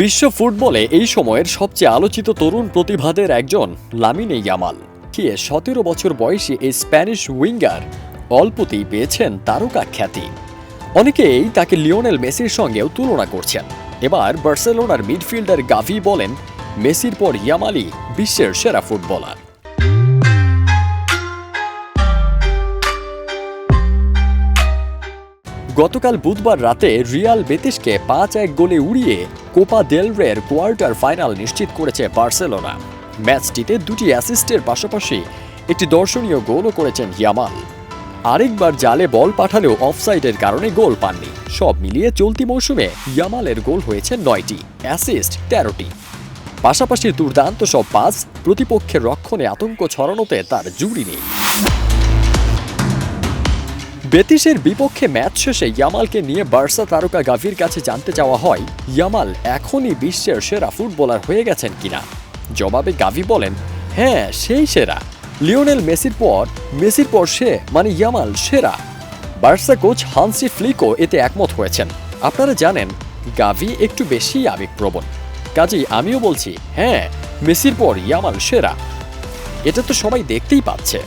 বিশ্ব ফুটবলে এই সময়ের সবচেয়ে আলোচিত তরুণ প্রতিভাদের একজন লামিনে ইয়ামাল। কে সতেরো বছর বয়সী এই স্প্যানিশ উইঙ্গার অল্পতেই পেয়েছেন তারকা খ্যাতি। অনেকেই তাকে লিওনেল মেসির সঙ্গেও তুলনা করছেন। এবার বার্সেলোনার মিডফিল্ডার গাভি বলেন, মেসির পর ইয়ামালি বিশ্বের সেরা ফুটবলার। গতকাল বুধবার রাতে রিয়াল বেতিসকে পাঁচ এক গোলে উড়িয়ে কোপা দেলরের কোয়ার্টার ফাইনাল নিশ্চিত করেছে বার্সেলোনা। ম্যাচটিতে দুটি অ্যাসিস্টের পাশাপাশি একটি দর্শনীয় গোলও করেছেন ইয়ামাল। আরেকবার জালে বল পাঠালেও অফসাইডের কারণে গোল পাননি। সব মিলিয়ে চলতি মৌসুমে ইয়ামালের গোল হয়েছে নয়টি, অ্যাসিস্ট তেরোটি। পাশাপাশি দুর্দান্ত সব পাস, প্রতিপক্ষের রক্ষণে আতঙ্ক ছড়ানোতে তার জুড়ি নেই। বেতিসের বিপক্ষে ম্যাচ শেষে ইয়ামালকে নিয়ে বার্সা তারকা গাভির কাছে জানতে চাওয়া হয়, ইয়ামাল এখনই বিশ্বের সেরা ফুটবলার হয়ে গেছেন কিনা। জবাবে গাভি বলেন হ্যাঁ সেই সেরা। লিওনেল মেসির পর মেসির পর সে মানে ইয়ামাল, সেরা। বার্সা কোচ হানসি ফ্লিকো এতে একমত হয়েছেন। আপনারা জানেন, গাভি একটু বেশি আবেগপ্রবণ। কাজেই আমিও বলছি হ্যাঁ মেসির পর ইয়ামাল সেরা। এটা তো সবাই দেখতেই পাচ্ছে।